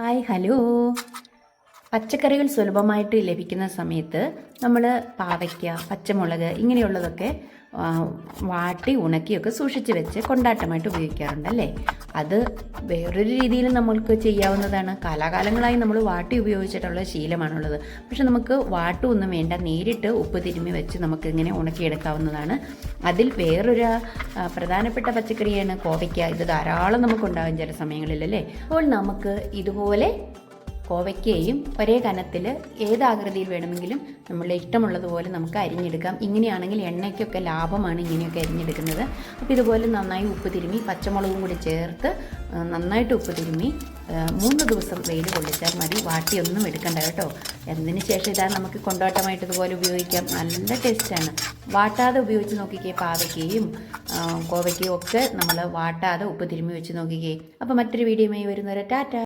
Hi hello. പച്ചക്കറികൾ സുലഭമായിട്ട് ലഭിക്കുന്ന സമയത്ത് നമ്മൾ പാവയ്ക്ക പച്ചമുളക് ഇങ്ങനെയുള്ളതൊക്കെ വാട്ടി ഉണക്കിയൊക്കെ സൂക്ഷിച്ച് വെച്ച് കൊണ്ടാട്ടമായിട്ട് ഉപയോഗിക്കാറുണ്ടല്ലേ? അത് വേറൊരു രീതിയിൽ നമ്മൾക്ക് ചെയ്യാവുന്നതാണ്. കാലാകാലങ്ങളായി നമ്മൾ വാട്ടി ഉപയോഗിച്ചിട്ടുള്ള ശീലമാണുള്ളത്. പക്ഷെ നമുക്ക് വാട്ടുമൊന്നും വേണ്ട നേരിട്ട് ഉപ്പ് തിരുമ്മി വെച്ച് നമുക്കിങ്ങനെ ഉണക്കിയെടുക്കാവുന്നതാണ്. അതിൽ വേറൊരു പ്രധാനപ്പെട്ട പച്ചക്കറിയാണ് കോവയ്ക്ക. ഇത് ധാരാളം നമുക്കുണ്ടാകും ചില സമയങ്ങളിൽ അല്ലേ അപ്പോൾ നമുക്ക് ഇതുപോലെ കോവയ്ക്കയും ഒരേ കനത്തിൽ ഏത് ആകൃതിയിൽ വേണമെങ്കിലും നമ്മളെ ഇഷ്ടമുള്ളതുപോലെ നമുക്ക് അരിഞ്ഞെടുക്കാം. ഇങ്ങനെയാണെങ്കിൽ എണ്ണയ്ക്കൊക്കെ ലാഭമാണ് ഇങ്ങനെയൊക്കെ അരിഞ്ഞെടുക്കുന്നത്. അപ്പോൾ ഇതുപോലെ നന്നായി ഉപ്പ് തിരുമ്മി പച്ചമുളകും കൂടി ചേർത്ത് നന്നായിട്ട് ഉപ്പ് തിരുമ്മി മൂന്ന് ദിവസം വെയിൽ കൊള്ളിച്ചാൽ മതി. വാട്ടിയൊന്നും എടുക്കണ്ട കേട്ടോ. എന്നതിന് ശേഷം ഇതാ നമുക്ക് കൊണ്ടോട്ടമായിട്ട് ഇതുപോലെ ഉപയോഗിക്കാം. നല്ല ടേസ്റ്റാണ് വാട്ടാതെ ഉപയോഗിച്ച് നോക്കിക്കേ പാവയ്ക്കയും കോവയ്ക്കയും ഒക്കെ നമ്മൾ വാട്ടാതെ ഉപ്പ് തിരുമ്മി വെച്ച് നോക്കിക്കേ. അപ്പോൾ മറ്റൊരു വീഡിയോയുമായി വരുന്നവരെ ടാറ്റ.